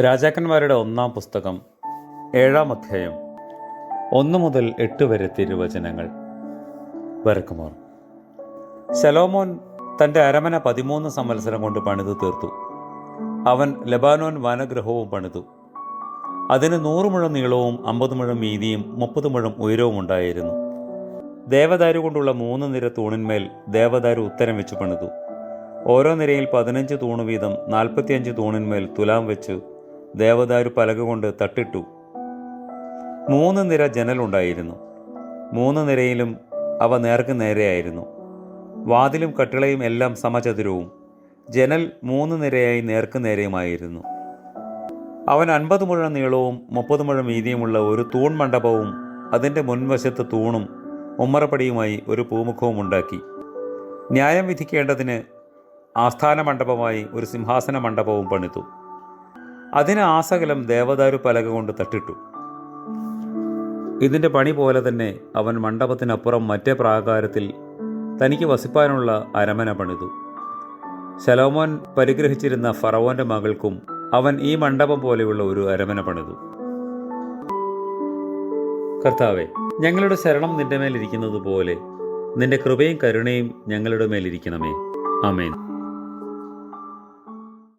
രാജാക്കന്മാരുടെ ഒന്നാം പുസ്തകം ഏഴാം അധ്യായം ഒന്ന് മുതൽ എട്ട് വരെ തിരുവചനങ്ങൾ. വരക്കുമോർ. ശലോമോൻ തന്റെ അരമന പതിമൂന്ന് സംവത്സരം കൊണ്ട് പണിതു തീർത്തു. അവൻ ലബാനോൻ വനഗ്രഹവും പണിതു. അതിന് നൂറ് മുഴം നീളവും അമ്പത് മുഴം വീതിയും മുപ്പത് മുഴം ഉയരവും ഉണ്ടായിരുന്നു. ദേവദാരു കൊണ്ടുള്ള മൂന്ന് നിര തൂണിന്മേൽ ദേവദാരു ഉത്തരം വെച്ച് പണിതു. ഓരോ നിരയിൽ പതിനഞ്ച് തൂണ് വീതം നാൽപ്പത്തിയഞ്ച് തൂണിന്മേൽ തുലാം വെച്ച് ദേവദാരു പലക കൊണ്ട് തട്ടിട്ടു. മൂന്ന് നിര ജനലുണ്ടായിരുന്നു മൂന്ന് നിരയിലും അവ നേർക്ക് നേരെയായിരുന്നു വാതിലും കട്ടിളയും എല്ലാം സമചതുരവും. ജനൽ മൂന്ന് നിരയായി നേർക്ക് നേരെയുമായിരുന്നു. അവൻ അൻപത് മുഴം നീളവും മുപ്പത് മുഴം വീതിയുമുള്ള ഒരു തൂൺ മണ്ഡപവും അതിന്റെ മുൻവശത്ത് തൂണും ഉമ്മറപ്പടിയുമായി ഒരു പൂമുഖവും ഉണ്ടാക്കി. ന്യായം വിധിക്കേണ്ടതിന് ആസ്ഥാന മണ്ഡപമായി ഒരു സിംഹാസന മണ്ഡപവും പണിതു. അതിന് ആസകലം ദേവദാരു പലക കൊണ്ട് തട്ടിട്ടു. ഇതിന്റെ പണി പോലെ തന്നെ അവൻ മണ്ഡപത്തിനപ്പുറം മറ്റേ പ്രാകാരത്തിൽ തനിക്ക് വസിപ്പാനുള്ള അരമന പണിതു. ശലോമോൻ പരിഗ്രഹിച്ചിരുന്ന ഫറവോന്റെ മകൾക്കും അവൻ ഈ മണ്ഡപം പോലെയുള്ള ഒരു അരമന പണിതു. കർത്താവെ ഞങ്ങളുടെ ശരണം നിന്റെ മേലിരിക്കുന്നത് പോലെ നിന്റെ കൃപയും കരുണയും ഞങ്ങളുടെ മേലിരിക്കണമേ ആമേൻ.